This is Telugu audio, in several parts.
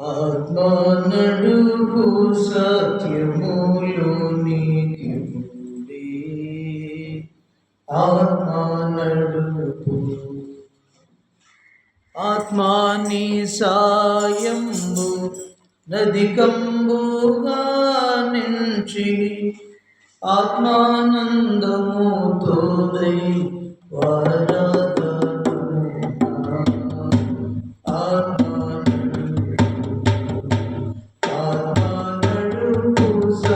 ఆత్మానడుగు సత్యములోనికి ఆత్మానడుగు. ఆత్మాని సాయంబు నదికంబుగా నించి ఆత్మానందముతో దై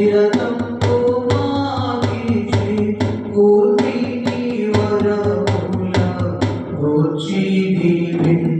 Thank you.